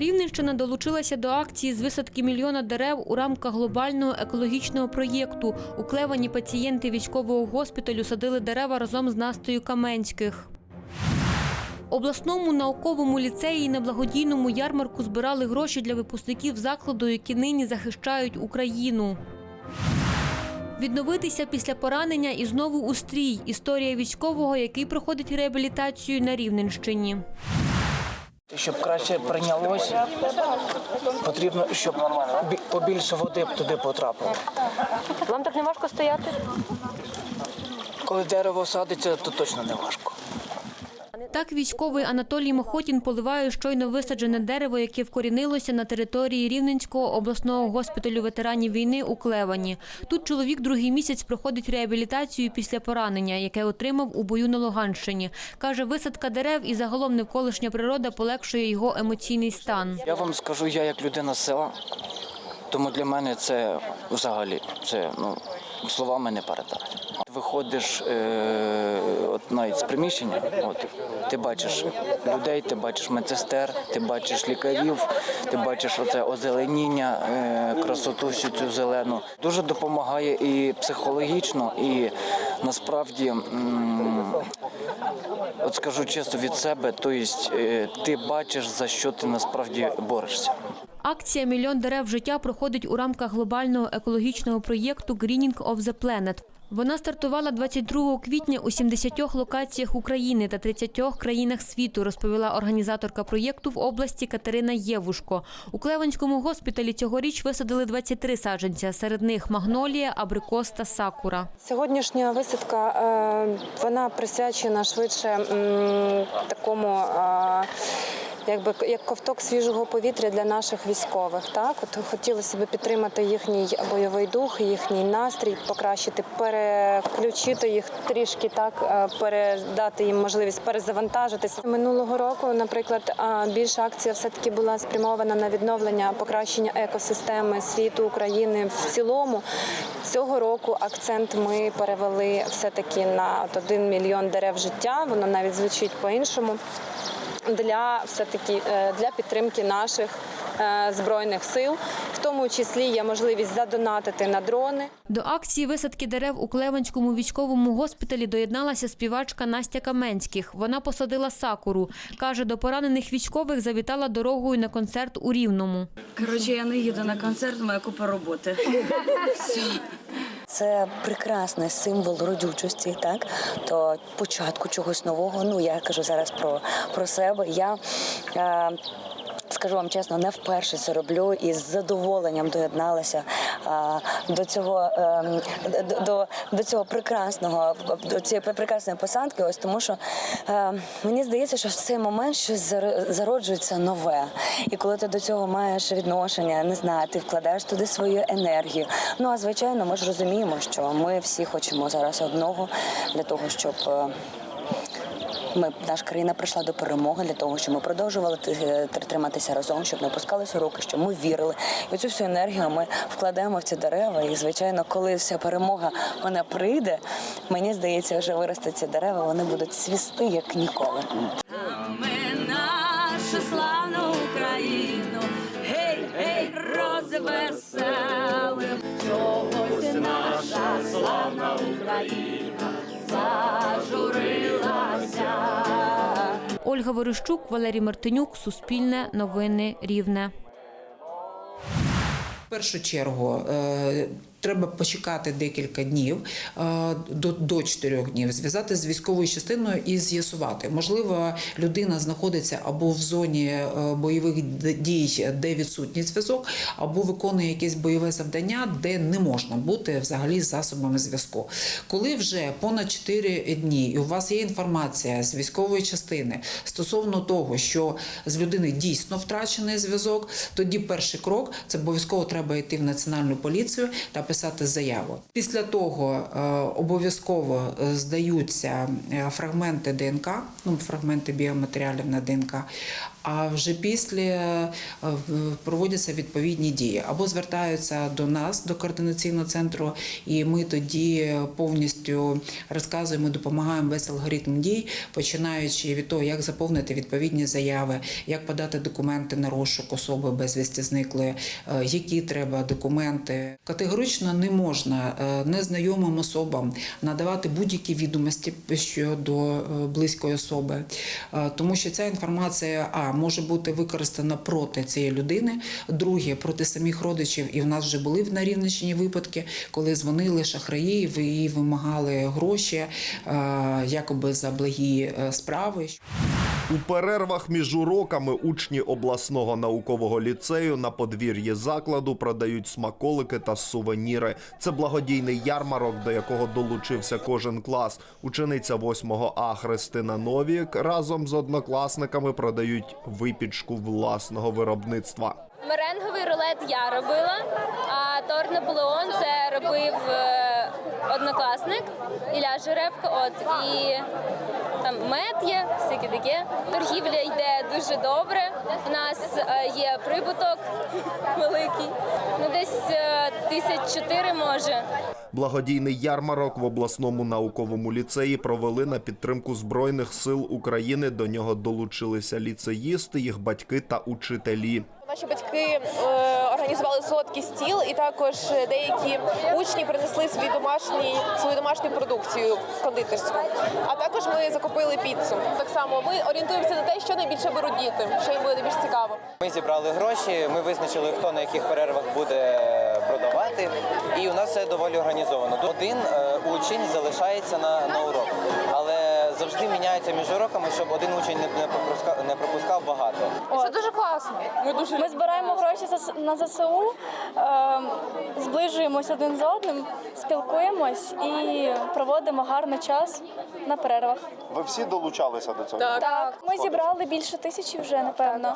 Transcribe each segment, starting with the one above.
Рівненщина долучилася до акції з висадки мільйона дерев у рамках глобального екологічного проєкту. У Клевані пацієнти військового госпіталю садили дерева разом з Настою Каменських. Обласному науковому ліцеї на благодійному ярмарку збирали гроші для випускників закладу, які нині захищають Україну. Відновитися після поранення і знову у стрій. Історія військового, який проходить реабілітацію на Рівненщині. Щоб краще прийнялося, потрібно, щоб побільше води туди потрапило. Вам так не важко стояти? Коли дерево садиться, то точно не важко. Так військовий Анатолій Мохотін поливає щойно висаджене дерево, яке вкорінилося на території Рівненського обласного госпіталю ветеранів війни у Клевані. Тут чоловік другий місяць проходить реабілітацію після поранення, яке отримав у бою на Луганщині. Каже, висадка дерев і загалом навколишня природа полегшує його емоційний стан. Я вам скажу, я як людина села, тому для мене це взагалі це ну, словами не передати. Виходиш е, от навіть з приміщення, от, ти бачиш людей, ти бачиш медсестер, ти бачиш лікарів, ти бачиш оце озеленіння, е, красоту всю цю зелену. Дуже допомагає і психологічно, і насправді. м, От скажу чесно від себе, то е, ти бачиш, за що ти насправді борешся. Акція Мільйон дерев життя проходить у рамках глобального екологічного проєкту Greening of the Planet. Вона стартувала 22 квітня у 70 локаціях України та 30 країнах світу, розповіла організаторка проєкту в області Катерина Євушко. У Клеванському госпіталі цьогоріч висадили 23 саджанця. Серед них магнолія, абрикос та сакура. Сьогоднішня висадка е, вона присвячена швидше такому. Е, Якби як ковток свіжого повітря для наших військових, так от хотілося б підтримати їхній бойовий дух, їхній настрій, покращити, переключити їх трішки, так е, передати їм можливість перезавантажитися. Минулого року, наприклад, більша акція все таки була спрямована на відновлення покращення екосистеми світу України в цілому. Цього року акцент ми перевели все таки на 1 мільйон дерев життя. Воно навіть звучить по-іншому. Для все таки для підтримки наших е, збройних сил, в тому числі є можливість задонатити на дрони. До акції висадки дерев у Клеванському військовому госпіталі доєдналася співачка Настя Каменських. Вона посадила сакуру. Каже, до поранених військових завітала дорогою на концерт у Рівному. Коротше, я не їду на концерт, моя купа роботи. Це прекрасний символ родючості, так то початку чогось нового. Ну я кажу зараз про, про себе. Я е, скажу вам чесно, не вперше це роблю і з задоволенням доєдналася до цього е, до, до, до цього прекрасного до цієї прекрасної посадки. Ось тому, що е, мені здається, що в цей момент щось зар- зароджується нове. І коли ти до цього маєш відношення, не знаю, ти вкладаєш туди свою енергію. Ну а звичайно, ми ж розуміємо, що ми всі хочемо зараз одного для того, щоб. Ми наша країна прийшла до перемоги для того, щоб ми продовжували е, триматися разом, щоб не опускалися руки, щоб ми вірили. І цю всю енергію ми вкладаємо в ці дерева. І звичайно, коли вся перемога вона прийде, мені здається, вже виростуть ці дерева, вони будуть свісти як ніколи. Ольга Ворощук, Валерій Мартинюк, Суспільне, Новини Рівне. В першу чергу е, треба почекати декілька днів е, до, до 4 днів, зв'язати з військовою частиною і з'ясувати. Можливо, людина знаходиться або в зоні е, бойових дій, де відсутній зв'язок, або виконує якесь бойове завдання, де не можна бути взагалі засобами зв'язку. Коли вже понад 4 дні, і у вас є інформація з військової частини стосовно того, що з людини дійсно втрачений зв'язок, тоді перший крок це обов'язково треба йти в національну поліцію та писати заяву. Після того е, обов'язково е, здаються е, фрагменти ДНК, ну фрагменти біоматеріалів на ДНК. А вже після е, проводяться відповідні дії або звертаються до нас, до координаційного центру, і ми тоді повністю розказуємо, допомагаємо весь алгоритм дій, починаючи від того, як заповнити відповідні заяви, як подати документи на розшук особи безвісті зниклої, е, які треба документи. Категорично не можна е, незнайомим особам надавати будь-які відомості щодо близької особи, тому що ця інформація а може бути використана проти цієї людини, друге проти самих родичів. І в нас вже були на Рівненщині випадки, коли дзвонили шахраї і вимагали гроші е, якоби за благі е, справи. У перервах між уроками учні обласного наукового ліцею на подвір'ї закладу продають смаколики та сувеніри. Це благодійний ярмарок, до якого долучився кожен клас. Учениця 8 А Христина Новік разом з однокласниками продають випічку власного виробництва. Меренговий рулет я робила, а торт Наполеон це робив е, однокласник Ілля Жеребко. От і там мед є, всяке таке. Торгівля йде дуже добре. У нас е, є прибуток великий. Ну десь е, тисяч чотири може. Благодійний ярмарок в обласному науковому ліцеї провели на підтримку Збройних сил України. До нього долучилися ліцеїсти, їх батьки та учителі. Наші батьки е, організували солодкий стіл, і також деякі учні принесли свій домашній свою домашню продукцію кондитерську. А також ми закупили піцу. Так само ми орієнтуємося на те, що найбільше беруть діти, що їм буде найбільш цікаво. Ми зібрали гроші, ми визначили, хто на яких перервах буде продавати, і у нас все доволі організовано. Один е, учень залишається на, на урок, завжди міняється між уроками, щоб один учень не, пропускав, не пропускав багато. Це дуже класно. Ми дуже Ми збираємо гроші на ЗСУ, е, зближуємось один з одним, спілкуємось і проводимо гарний час на перервах. Ви всі долучалися до цього? Так, ми зібрали більше тисячі вже, напевно.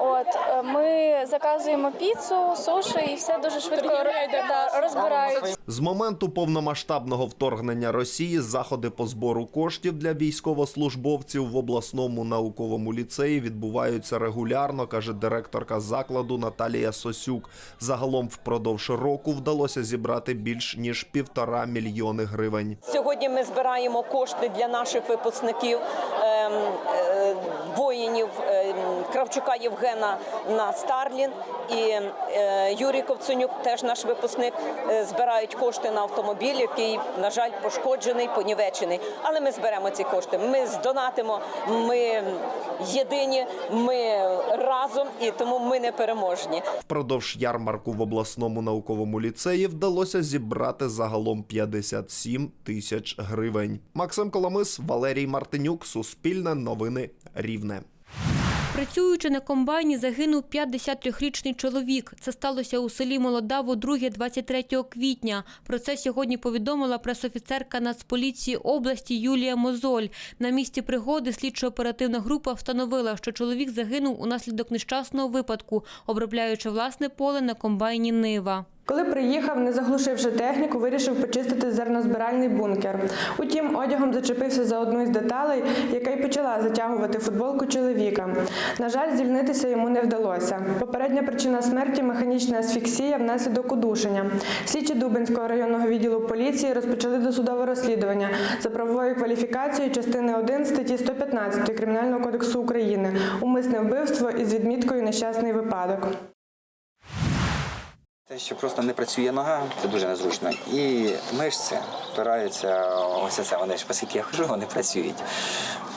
От е, ми заказуємо піцу, суші і все дуже швидко ро- розбирають. З моменту повномасштабного вторгнення Росії заходи по збору коштів для військовослужбовців в обласному науковому ліцеї відбуваються регулярно, каже директорка закладу Наталія Сосюк. Загалом впродовж року вдалося зібрати більш ніж півтора мільйони гривень. Сьогодні ми збираємо кошти для наших випускників воїнів ем, Кравчука Євгена на Старлін і е, Юрій Ковценюк, теж наш випускник, е, збирають кошти на автомобіль, який, на жаль, пошкоджений, понівечений. Але ми зберемо ці кошти. Ми здонатимо, ми єдині, ми разом, і тому ми не переможні. Впродовж ярмарку в обласному науковому ліцеї вдалося зібрати загалом 57 тисяч гривень. Максим Коломис, Валерій Мартинюк, Суспільне новини Рівне. Працюючи на комбайні, загинув 53-річний чоловік. Це сталося у селі Молода в друге 23 квітня. Про це сьогодні повідомила пресофіцерка Нацполіції області Юлія Мозоль. На місці пригоди слідчо-оперативна група встановила, що чоловік загинув унаслідок нещасного випадку, обробляючи власне поле на комбайні Нива. Коли приїхав, не заглушивши техніку, вирішив почистити зернозбиральний бункер. Утім, одягом зачепився за одну із деталей, яка й почала затягувати футболку чоловіка. На жаль, звільнитися йому не вдалося. Попередня причина смерті механічна асфіксія внаслідок удушення. Слідчі Дубинського районного відділу поліції розпочали досудове розслідування за правовою кваліфікацією частини 1 статті 115 Кримінального кодексу України умисне вбивство із відміткою нещасний випадок. Те, що просто не працює нога, це дуже незручно. І мишці впираються, ось це вони ж, оскільки я хожу, вони працюють.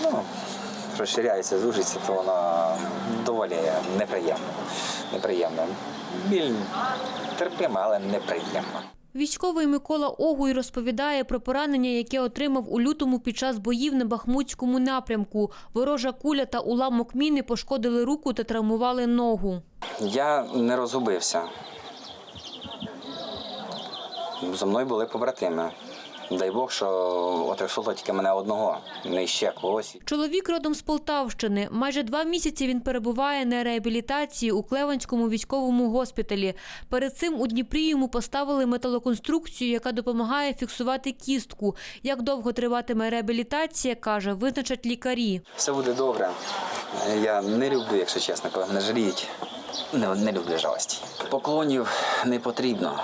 Ну, розширяються, звужуються, то воно доволі неприємно. неприємно. Біль терпима, але неприємно. Військовий Микола Огуй розповідає про поранення, яке отримав у лютому під час боїв на Бахмутському напрямку. Ворожа куля та уламок міни пошкодили руку та травмували ногу. Я не розгубився. Зо мною були побратими. дай Бог, що отрисуло тільки мене одного, не ще когось. Чоловік родом з Полтавщини. Майже два місяці він перебуває на реабілітації у Клеванському військовому госпіталі. Перед цим у Дніпрі йому поставили металоконструкцію, яка допомагає фіксувати кістку. Як довго триватиме реабілітація, каже, визначать лікарі. Все буде добре. Я не люблю, якщо чесно, коли мене жаліють. Не, не люблю жалості. Поклонів не потрібно.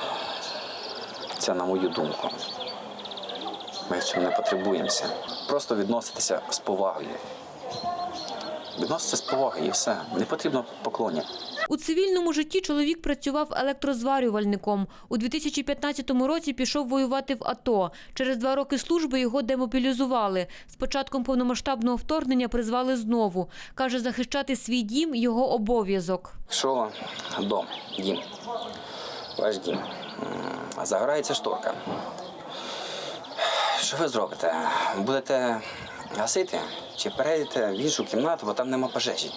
Це на мою думку. Ми в цьому не потребуємося. Просто відноситися з повагою. Відноситися з повагою і все. Не потрібно поклонів. У цивільному житті чоловік працював електрозварювальником. У 2015 році пішов воювати в АТО. Через два роки служби його демобілізували. З початком повномасштабного вторгнення призвали знову. Каже, захищати свій дім – його обов'язок. Що дом, дім, ваш дім. Загорається шторка. Що ви зробите? Будете гасити чи перейдете в іншу кімнату, бо там нема пожежі?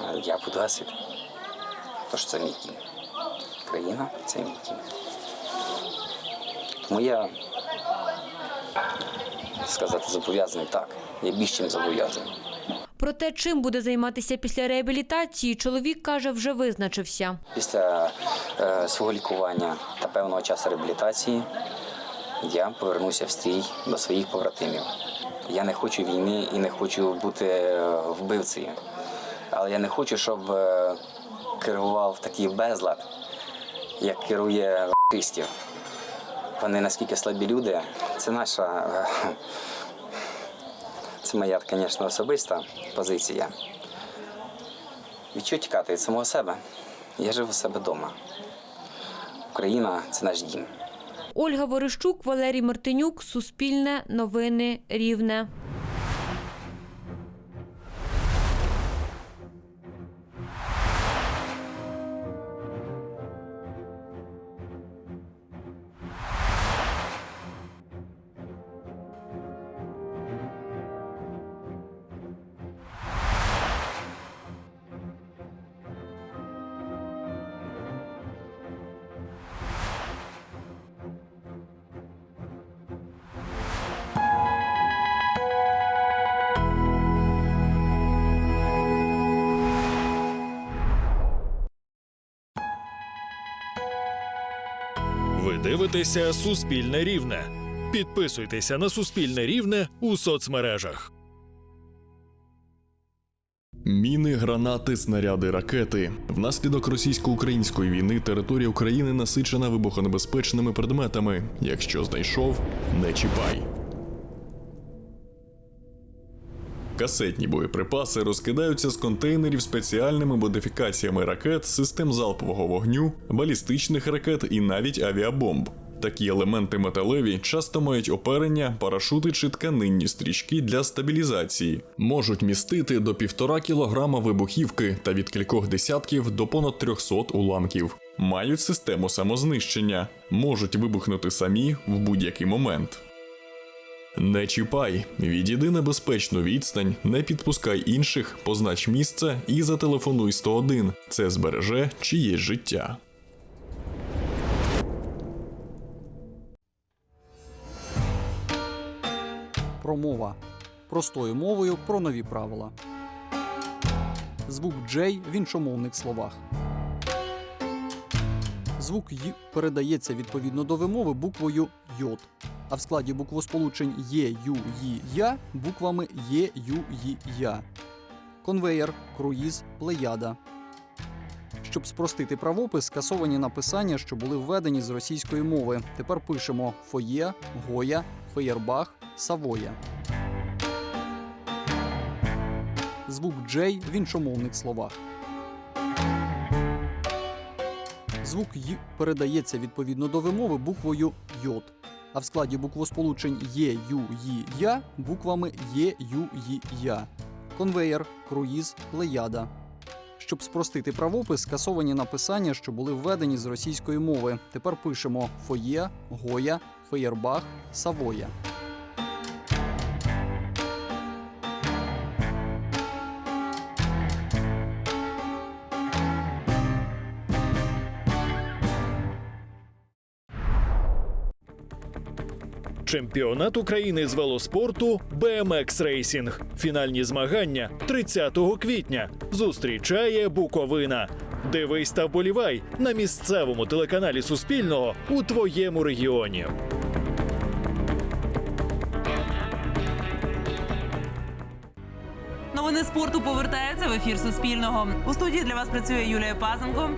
А Я буду гасити. Тож це мій дім. Країна це мій дім. Тому я сказати зобов'язаний так. Я більш чим зобов'язаний. Про те, чим буде займатися після реабілітації, чоловік каже, вже визначився. Після е, свого лікування та певного часу реабілітації я повернуся в стрій до своїх побратимів. Я не хочу війни і не хочу бути е, вбивцею. Але я не хочу, щоб е, керував такий безлад, як керує фашистів. Вони наскільки слабі люди. Це наша, е, це моя, звісно, особиста позиція. Від чого тікати від самого себе? Я живу у себе вдома. Україна це наш дім. Ольга Ворищук, Валерій Мартинюк, Суспільне, Новини, Рівне. Ви дивитеся Суспільне Рівне. Підписуйтеся на Суспільне Рівне у соцмережах. Міни, гранати, снаряди, ракети. Внаслідок російсько-української війни територія України насичена вибухонебезпечними предметами. Якщо знайшов, не чіпай. Касетні боєприпаси розкидаються з контейнерів спеціальними модифікаціями ракет, систем залпового вогню, балістичних ракет і навіть авіабомб. Такі елементи металеві часто мають оперення, парашути чи тканинні стрічки для стабілізації, можуть містити до півтора кілограма вибухівки та від кількох десятків до понад 300 уламків. Мають систему самознищення, можуть вибухнути самі в будь-який момент. Не чіпай, відійди на безпечну відстань, не підпускай інших, познач місце і зателефонуй 101. Це збереже чиєсь життя. Промова простою мовою про нові правила. Звук J в іншомовних словах. Звук Й передається відповідно до вимови буквою Й, а в складі буквосполучень Є, Ю, Ї, Я буквами Є, Ю, Ї, Я. Конвеєр, круїз, плеяда. Щоб спростити правопис, скасовані написання, що були введені з російської мови. Тепер пишемо фоє, гоя, феєрбах, савоя. Звук J в іншомовних словах. Звук Й передається відповідно до вимови буквою Й, а в складі буквосполучень Є, Ю, Ї, Я буквами Є, Ю, Ї, Я. Конвеєр, круїз, плеяда. Щоб спростити правопис, скасовані написання, що були введені з російської мови. Тепер пишемо фоє, гоя, феєрбах, савоя. Чемпіонат України з велоспорту BMX Racing. Фінальні змагання 30 квітня. Зустрічає Буковина. Дивись та вболівай на місцевому телеканалі Суспільного у твоєму регіоні. Новини спорту повертаються в ефір Суспільного. У студії для вас працює Юлія Пазенко.